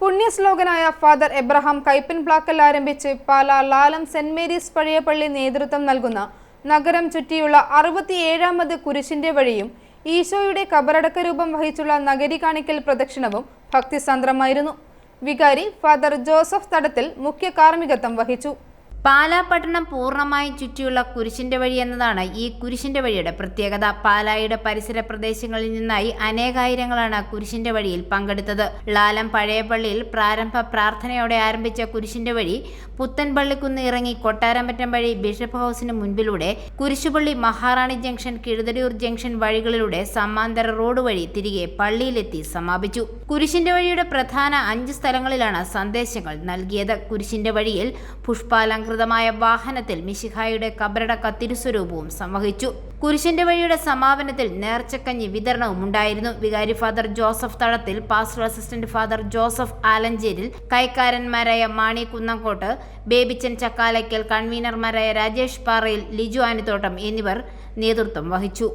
പുണ്യശ്ലോകനായ father Abraham Kaippanplackal ആരംഭിച്ച് Pala Lalam saint Mary's പഴയ പള്ളി നേതൃത്വം നൽകുന്ന നഗരം ചുറ്റിയുള്ള അറുപത്തിയേഴാമത് കുരിശിന്റെ വഴിയും ഈശോയുടെ കബറടക്ക രൂപം വഹിച്ചുള്ള നഗരി കാണിക്കൽ പ്രദക്ഷിണവും ഭക്തിസാന്ദ്രമായിരുന്നു. വികാരി ഫാദർ ജോസഫ് തടത്തിൽ മുഖ്യ കാർമ്മികത്വം വഹിച്ചു. പാലാ പട്ടണം പൂർണമായും ചുറ്റിയുള്ള കുരിശിന്റെ വഴി എന്നതാണ് ഈ കുരിശിന്റെ വഴിയുടെ പ്രത്യേകത. പാലായുടെ പരിസര പ്രദേശങ്ങളിൽ നിന്നായി അനേകായിരങ്ങളാണ് കുരിശിന്റെ വഴിയിൽ പങ്കെടുത്തത്. ലാലം പഴയ പള്ളിയിൽ പ്രാരംഭ പ്രാർത്ഥനയോടെ ആരംഭിച്ച കുരിശിന്റെ വഴി പുത്തൻപള്ളിക്കുന്ന് ഇറങ്ങി കൊട്ടാരമ്പറ്റം വഴി ബിഷപ്പ് ഹൗസിന് മുൻപിലൂടെ കുരിശുപള്ളി മഹാറാണി ജംഗ്ഷൻ കിഴുതടിയൂർ ജംഗ്ഷൻ വഴികളിലൂടെ സമാന്തര റോഡ് വഴി തിരികെ പള്ളിയിലെത്തി സമാപിച്ചു. കുരിശിന്റെ വഴിയുടെ പ്രധാന അഞ്ച് സ്ഥലങ്ങളിലാണ് സന്ദേശങ്ങൾ നൽകിയത്. കുരിശിന്റെ വഴിയിൽ പുഷ്പാലങ്കൃതമായ വാഹനത്തിൽ മിശിഹായുടെ കബറടക്ക തിരുസ്വരൂപവും സംവഹിച്ചു. കുരിശിന്റെ വഴിയുടെ സമാപനത്തിൽ നേർച്ചക്കഞ്ഞി വിതരണവും ഉണ്ടായിരുന്നു. വികാരി father Joseph Thadathil pastor assistant father Joseph Alancheril കൈക്കാരന്മാരായ Mani Kunnamkottu Babychan Chakkalackal കൺവീനർമാരായ രാജേഷ് പാറയിൽ ലിജു ആനിത്തോട്ടം എന്നിവർ നേതൃത്വം വഹിച്ചു.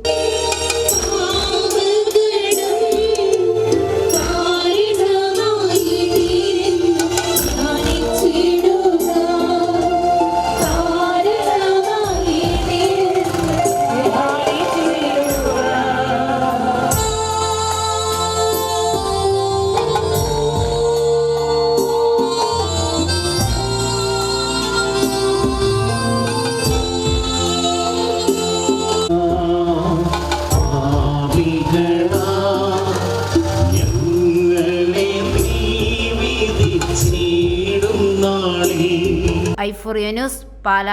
നാളിൽ ന്യൂസ് പാല